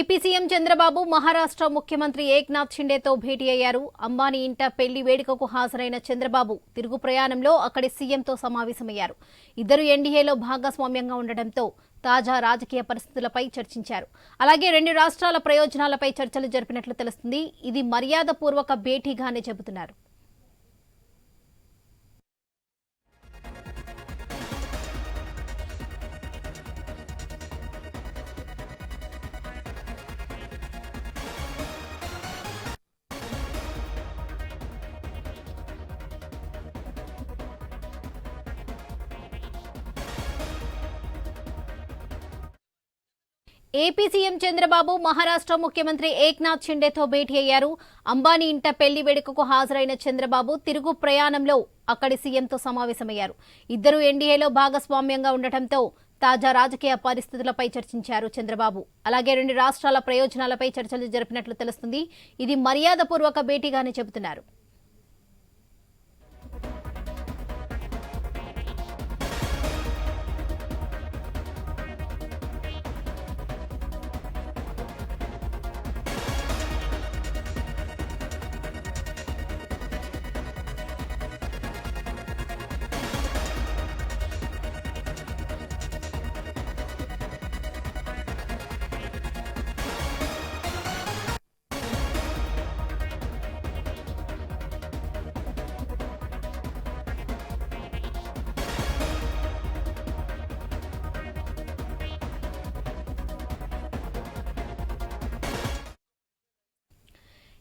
AP CM Chandrababu Maharashtra ముఖ్యమంత్రి ఏక్నాథ్ షిండేతో భేటీ అయ్యారు. అంబానీ ఇంట పెళ్ళి వేడుకకు హాజరైన చంద్రబాబు తిరుగు ప్రయాణంలో అక్కడి సీఎంతో సమావేశమయ్యారు. ఇద్దరు ఎన్డీఏలో భాగస్వామ్యంగా ఉండటంతో తాజా రాజకీయ పరిస్థితులపై చర్చించారు. అలాగే రెండు రాష్ట్రాల ప్రయోజనాలపై చర్చలు జరిపినట్లు తెలుస్తుంది. ఇది మర్యాదపూర్వక భేటీగానే చెబుతున్నారు. ఏపీ సీఎం చంద్రబాబు మహారాష్ట్ర ముఖ్యమంత్రి ఏక్నాథ్ షిండేతో భేటీ అయ్యారు. అంబానీ ఇంట పెళ్ళి వేడుకకు హాజరైన చంద్రబాబు తిరుగు ప్రయాణంలో అక్కడి సీఎంతో సమావేశమయ్యారు. ఇద్దరు ఎన్డీఏలో భాగస్వామ్యంగా ఉండటంతో తాజా రాజకీయ పరిస్థితులపై చర్చించారు చంద్రబాబు. అలాగే రెండు రాష్ట్రాల ప్రయోజనాలపై చర్చలు జరిపినట్లు తెలుస్తుంది. ఇది మర్యాదపూర్వక భేటీగానే చెబుతున్నారు.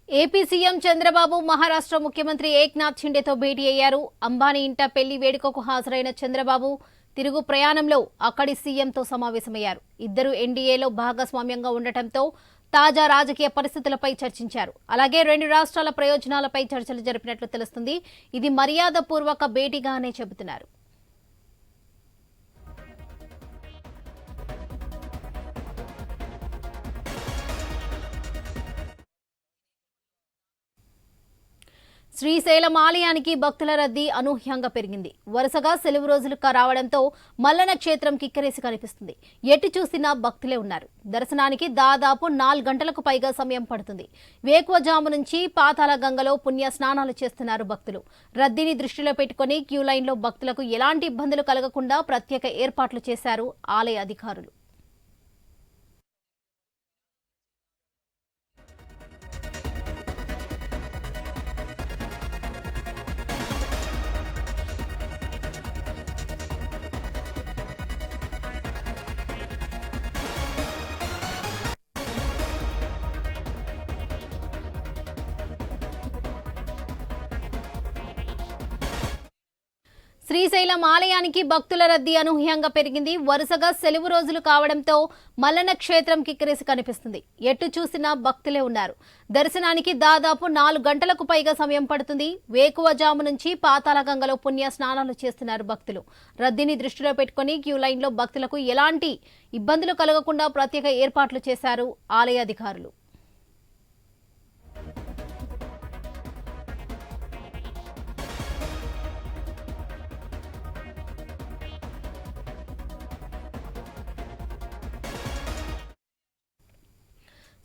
ఏపీ సీఎం చంద్రబాబు మహారాష్ట్ర ముఖ్యమంత్రి ఏక్నాథ్ షిండేతో భేటీ అయ్యారు. అంబానీ ఇంట పెళ్ళి వేడుకకు హాజరైన చంద్రబాబు తిరుగు ప్రయాణంలో అక్కడి సీఎంతో సమావేశమయ్యారు. ఇద్దరు ఎన్డీఏలో భాగస్వామ్యంగా ఉండటంతో తాజా రాజకీయ పరిస్థితులపై చర్చించారు. అలాగే రెండు రాష్ట్రాల ప్రయోజనాలపై చర్చలు జరిపినట్లు తెలుస్తుంది. ఇది మర్యాదపూర్వక భేటీగానే చెబుతున్నారు. శ్రీశైలం ఆలయానికి భక్తుల రద్దీ అనూహ్యంగా పెరిగింది. వరుసగా సెలవు రోజులు రావడంతో మల్లన క్షేత్రం కిక్కరేసి కనిపిస్తుంది. ఎటు చూసినా భక్తులే ఉన్నారు. దర్శనానికి దాదాపు నాలుగు గంటలకు పైగా సమయం పడుతుంది. వేకువజాము నుంచి పాతాల గంగలో పుణ్య స్నానాలు చేస్తున్నారు భక్తులు. రద్దీని దృష్టిలో పెట్టుకుని క్యూ లైన్లో భక్తులకు ఎలాంటి ఇబ్బందులు కలగకుండా ప్రత్యేక ఏర్పాట్లు చేశారు ఆలయ అధికారులు. శ్రీశైలం ఆలయానికి భక్తుల రద్దీ అనూహ్యంగా పెరిగింది. వరుసగా సెలవు రోజులు కావడంతో మలన క్షేత్రం కిక్కిరేసి కనిపిస్తుంది. ఎటు చూసినా భక్తులే ఉన్నారు. దర్శనానికి దాదాపు నాలుగు గంటలకు పైగా సమయం పడుతుంది. వేకువజాము నుంచి పాతాళగంగలో పుణ్య స్నానాలు చేస్తున్నారు భక్తులు. రద్దీని దృష్టిలో పెట్టుకుని క్యూ లైన్లో భక్తులకు ఎలాంటి ఇబ్బందులు కలగకుండా ప్రత్యేక ఏర్పాట్లు చేశారు ఆలయ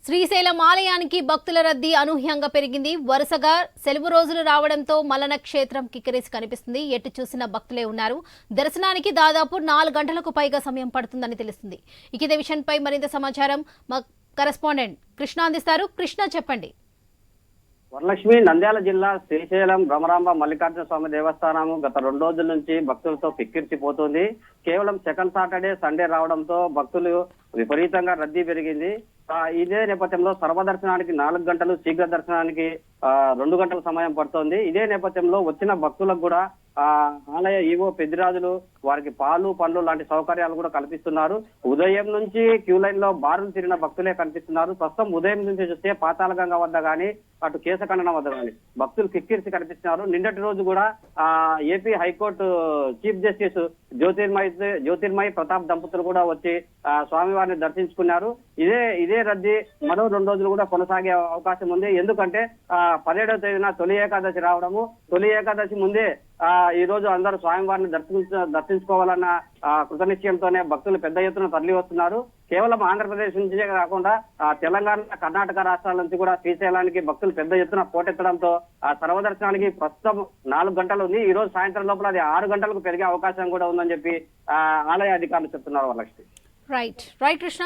శ్రీశైలం ఆలయానికి భక్తుల రద్దీ అనూహ్యంగా పెరిగింది. వరుసగా సెలవు రోజులు రావడంతో మలన క్షేత్రం కిక్కిరేసి కనిపిస్తుంది. ఎటు చూసిన భక్తులే ఉన్నారు. దర్శనానికి దాదాపు నాలుగు గంటలకు పైగా సమయం పడుతుందని తెలుస్తుంది. ఇక ఇదే విషయంపై మరింత సమాచారం మా కరెస్పాండెంట్ కృష్ణ అందిస్తారు. కృష్ణ చెప్పండి. వరలక్ష్మి నంద్యాల జిల్లా శ్రీశైలం భ్రమరాంబ మల్లికార్జున స్వామి దేవస్థానం గత రెండు రోజుల నుంచి భక్తులతో పిక్కిర్చిపోతుంది కేవలం సెకండ్ సాటర్డే సండే రావడంతో భక్తులు విపరీతంగా రద్దీ పెరిగింది. ఇదే నేపథ్యంలో సర్వదర్శనానికి నాలుగు గంటలు శీఘ్ర దర్శనానికి ఆ, రెండు గంటల సమయం పడుతోంది. ఇదే నేపథ్యంలో వచ్చిన భక్తులకు కూడా ఆ ఆలయ ఈవో పెద్దిరాజులు వారికి పాలు పండ్లు లాంటి సౌకర్యాలు కూడా కల్పిస్తున్నారు. ఉదయం నుంచి క్యూ లైన్లో బారులు తిరిగిన భక్తులే కనిపిస్తున్నారు. ప్రస్తుతం ఉదయం నుంచి చూస్తే పాతాళగంగ వద్ద గాని అటు కేశఖండనం వద్ద భక్తులు కిక్కిరిసి కనిపిస్తున్నారు నిన్నటి రోజు కూడా ఆ AP high court chief justice Jyotirmay Jyotirmay Pratap దంపతులు కూడా వచ్చి ఆ స్వామివారిని దర్శించుకున్నారు. ఇదే ఇదే రద్దీ మరో రెండు రోజులు కూడా కొనసాగే అవకాశం ఉంది. ఎందుకంటే ఆ పదిహేడవ తేదీన తొలి ఏకాదశి రావడము. తొలి ఏకాదశి ముందే ఆ ఈ రోజు అందరూ స్వామివారిని దర్శించ దర్శించుకోవాలన్న ఆ కృతనిశ్చయంతోనే భక్తులు పెద్ద ఎత్తున తరలి వస్తున్నారు కేవలం ఆంధ్రప్రదేశ్ నుంచే కాకుండా ఆ, తెలంగాణ కర్ణాటక రాష్ట్రాల నుంచి కూడా శ్రీశైలానికి భక్తులు పెద్ద ఎత్తున పోటెత్తడంతో ఆ సర్వదర్శనానికి ప్రస్తుతం నాలుగు గంటలు ఉంది. ఈ రోజు సాయంత్రం లోపల అది ఆరు గంటలకు పెరిగే అవకాశం కూడా ఉందని చెప్పి ఆ, ఆలయ అధికారులు చెప్తున్నారు వరలక్ష్మి. Right right Krishna